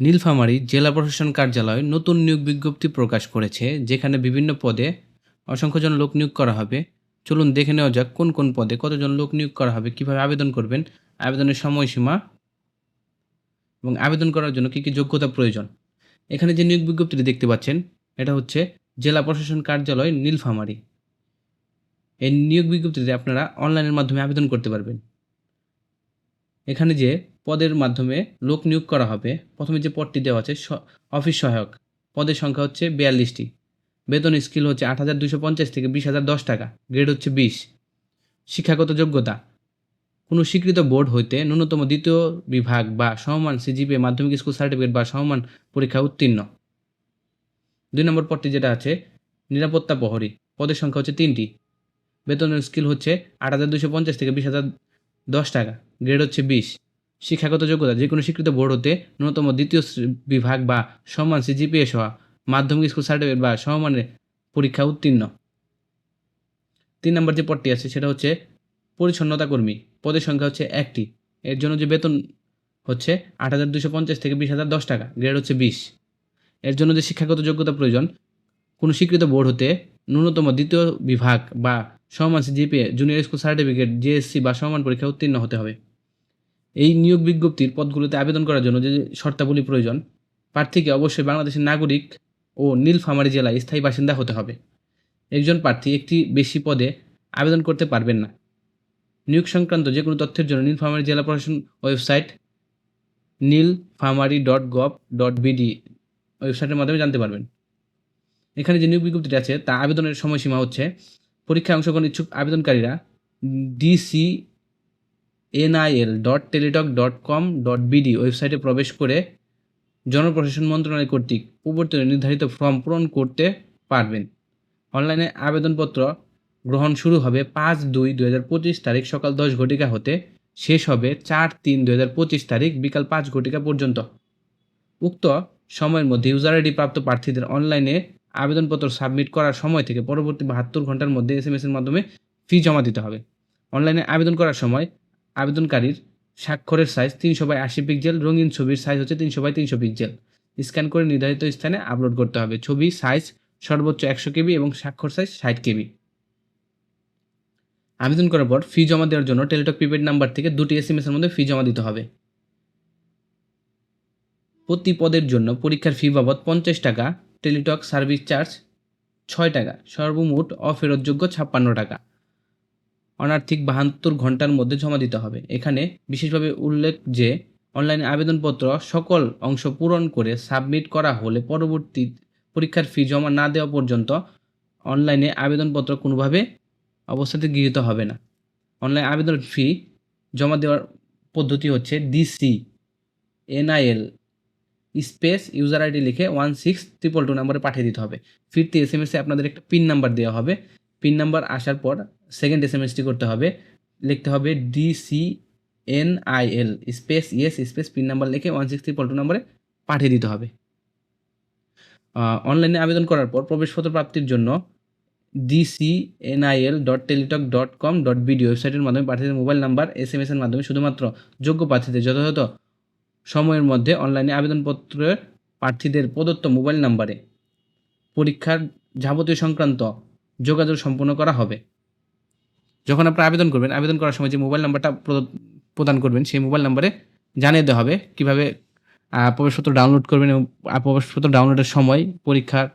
নীলফামারী জেলা প্রশাসন কার্যালয় নতুন নিয়োগ বিজ্ঞপ্তি প্রকাশ করেছে, যেখানে বিভিন্ন পদে অসংখ্য জন লোক নিয়োগ করা হবে। চলুন দেখে নেওয়া যাক কোন কোন পদে কতজন লোক নিয়োগ করা হবে, কীভাবে আবেদন করবেন, আবেদনের সময়সীমা এবং আবেদন করার জন্য কী কী যোগ্যতা প্রয়োজন। এখানে যে নিয়োগ বিজ্ঞপ্তিটি দেখতে পাচ্ছেন, এটা হচ্ছে জেলা প্রশাসন কার্যালয় নীলফামারী। এই নিয়োগ বিজ্ঞপ্তিতে আপনারা অনলাইনের মাধ্যমে আবেদন করতে পারবেন। এখানে যে পদের মাধ্যমে লোক নিয়োগ করা হবে, প্রথমে যে পদটি দেওয়া আছে অফিস সহায়ক, পদের সংখ্যা হচ্ছে বিয়াল্লিশটি। বেতন স্কিল হচ্ছে আট হাজার দুশো পঞ্চাশ থেকে বিশ হাজার দশ টাকা, গ্রেড হচ্ছে বিশ। শিক্ষাগত যোগ্যতা, কোনো স্বীকৃত বোর্ড হইতে ন্যূনতম দ্বিতীয় বিভাগ বা সমমান সিজিপিএ মাধ্যমিক স্কুল সার্টিফিকেট বা সমমান পরীক্ষা উত্তীর্ণ। দুই নম্বর পদটি যেটা আছে, নিরাপত্তা প্রহরী, পদের সংখ্যা হচ্ছে তিনটি। বেতনের স্কিল হচ্ছে আট হাজার দুশো পঞ্চাশ থেকে বিশ হাজার দশ টাকা গ্রেড হচ্ছে বিশ। শিক্ষাগত যোগ্যতা, যে কোনো স্বীকৃত বোর্ড হতে ন্যূনতম দ্বিতীয় বিভাগ বা সমান সিজিপিএ সহ মাধ্যমিক স্কুল সার্টিফিকেট বা সমমানের পরীক্ষা উত্তীর্ণ। তিন নম্বর যে পদটি আছে, সেটা হচ্ছে পরিচ্ছন্নতা কর্মী। পদের সংখ্যা হচ্ছে একটি। এর জন্য যে বেতন হচ্ছে আট হাজার দুশো পঞ্চাশ থেকে বিশ হাজার দশ টাকা গ্রেড হচ্ছে বিশ। এর জন্য যে শিক্ষাগত যোগ্যতা প্রয়োজন, কোনো স্বীকৃত বোর্ড হতে ন্যূনতম দ্বিতীয় বিভাগ বা সমান GPA junior school certificate JSC বা সমান পরীক্ষা উত্তীর্ণ হতে হবে। এই নিয়োগ বিজ্ঞপ্তির পদগুলোতে আবেদন করার জন্য যে শর্তাবলী প্রয়োজন প্রার্থীকে অবশ্যই বাংলাদেশের নাগরিক ও নীলফামারী জেলায় স্থায়ী বাসিন্দা হতে হবে। একজন প্রার্থী একটি বেশি পদে আবেদন করতে পারবেন না। নিয়োগ সংক্রান্ত যে কোনো তথ্যের জন্য নীলফামারী জেলা প্রশাসন website Nilphamari dot gov dot BD ওয়েবসাইটের মাধ্যমে জানতে পারবেন। এখানে যে নিয়োগ বিজ্ঞপ্তিটি আছে, তা আবেদনের সময়সীমা হচ্ছে পরীক্ষায় অংশগ্রহণ ইচ্ছুক আবেদনকারীরা DC NIL dot Teletalk dot com dot BD ওয়েবসাইটে প্রবেশ করে জনপ্রশাসন মন্ত্রণালয় কর্তৃক প্রবর্তিত নির্ধারিত ফর্ম পূরণ করতে পারবেন। অনলাইনে আবেদনপত্র গ্রহণ শুরু হবে পাঁচ দুই দু হাজার পঁচিশ তারিখ সকাল দশ ঘটিকা হতে, শেষ হবে চার তিন দু হাজার পঁচিশ তারিখ বিকাল পাঁচ ঘটিকা পর্যন্ত। উক্ত সময়ের মধ্যে ইউজার আইডি প্রাপ্ত প্রার্থীদের অনলাইনে আবেদনপত্র সাবমিট করার সময় থেকে পরবর্তী বাহাত্তর ঘণ্টার মধ্যে এস এম এর মাধ্যমে ফি জমা দিতে হবে। অনলাইনে আবেদন করার সময় আবেদনকারীর স্বাক্ষরের সাইজ তিনশো বাই আশি পিক্সেল রঙিন ছবির সাইজ হচ্ছে তিনশো বাই তিনশো পিক্সেল স্ক্যান করে নির্ধারিত স্থানে আপলোড করতে হবে। ছবি সাইজ সর্বোচ্চ একশো কেবি এবং স্বাক্ষর সাইজ ষাট কেবি। আবেদন করার পর ফি জমা দেওয়ার জন্য টেলিটক প্রিপেড নাম্বার থেকে দুটি এস এম এর মধ্যে ফি জমা দিতে হবে। প্রতি পদের জন্য পরীক্ষার ফি বাবদ পঞ্চাশ টাকা টেলিটক সার্ভিস চার্জ ছয় টাকা, সর্বমোট অফেরতযোগ্য ছাপ্পান্ন টাকা। অনার্থিক বাহাত্তর ঘণ্টার মধ্যে জমা দিতে হবে। এখানে বিশেষভাবে উল্লেখ যে, অনলাইনে আবেদনপত্র সকল অংশ পূরণ করে সাবমিট করা হলে পরবর্তী পরীক্ষার ফি জমা না দেওয়া পর্যন্ত অনলাইনে আবেদনপত্র কোনোভাবে অবস্থাতে গৃহীত হবে না। অনলাইন আবেদন ফি জমা দেওয়ার পদ্ধতি হচ্ছে DC, NIL space user ID লিখে ওয়ান সিক্স ট্রিপল টু নাম্বারে পাঠিয়ে দিতে হবে। ফিরতে এস এম এসে আপনাদের একটা পিন নাম্বার দেওয়া হবে। পিন নাম্বার আসার পর সেকেন্ড এস এম এসটি করতে হবে। লিখতে হবে DC N I L space yes space PIN number লিখে ওয়ান সিক্স ট্রিপল টু নাম্বারে পাঠিয়ে দিতে হবে। অনলাইনে আবেদন করার পর প্রবেশপত্র প্রাপ্তির জন্য DC NIL dot Teletalk dot com dot BD ওয়েবসাইটের মাধ্যমে প্রার্থীদের মোবাইল নাম্বার এস এম এর মাধ্যমে শুধুমাত্র যোগ্য প্রার্থীদের যথাযথ সময়ের মধ্যে অনলাইনে আবেদনপত্রের প্রার্থীদের প্রদত্ত মোবাইল নাম্বারে পরীক্ষার যাবতীয় সংক্রান্ত যোগাযোগ সম্পন্ন করা হবে। যখন আপনারা আবেদন করবেন, আবেদন করার সময় যে মোবাইল নাম্বারটা প্রদ- প্রদান করবেন, সেই মোবাইল নাম্বারে জানিয়ে দেওয়া হবে কীভাবে প্রবেশপত্র ডাউনলোড করবেন এবং প্রবেশপত্র ডাউনলোডের সময়, পরীক্ষার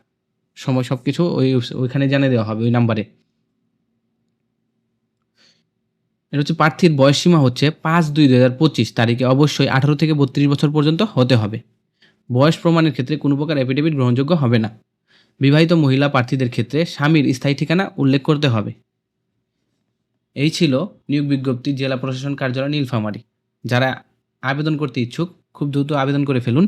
সময় সব কিছু ওই, ওইখানে জানিয়ে দেওয়া হবে ওই নাম্বারে। এটা হচ্ছে প্রার্থীর বয়সসীমা হচ্ছে পাঁচ দুই দু হাজার পঁচিশ তারিখে অবশ্যই আঠারো থেকে বত্রিশ বছর পর্যন্ত হতে হবে। বয়স প্রমাণের ক্ষেত্রে কোনো প্রকার অ্যাফিডেভিট গ্রহণযোগ্য হবে না। বিবাহিত মহিলা প্রার্থীদের ক্ষেত্রে স্বামীর স্থায়ী ঠিকানা উল্লেখ করতে হবে। এই ছিল নিয়োগ বিজ্ঞপ্তি জেলা প্রশাসন কার্যালয় নীলফামারী। যারা আবেদন করতে ইচ্ছুক, খুব দ্রুত আবেদন করে ফেলুন।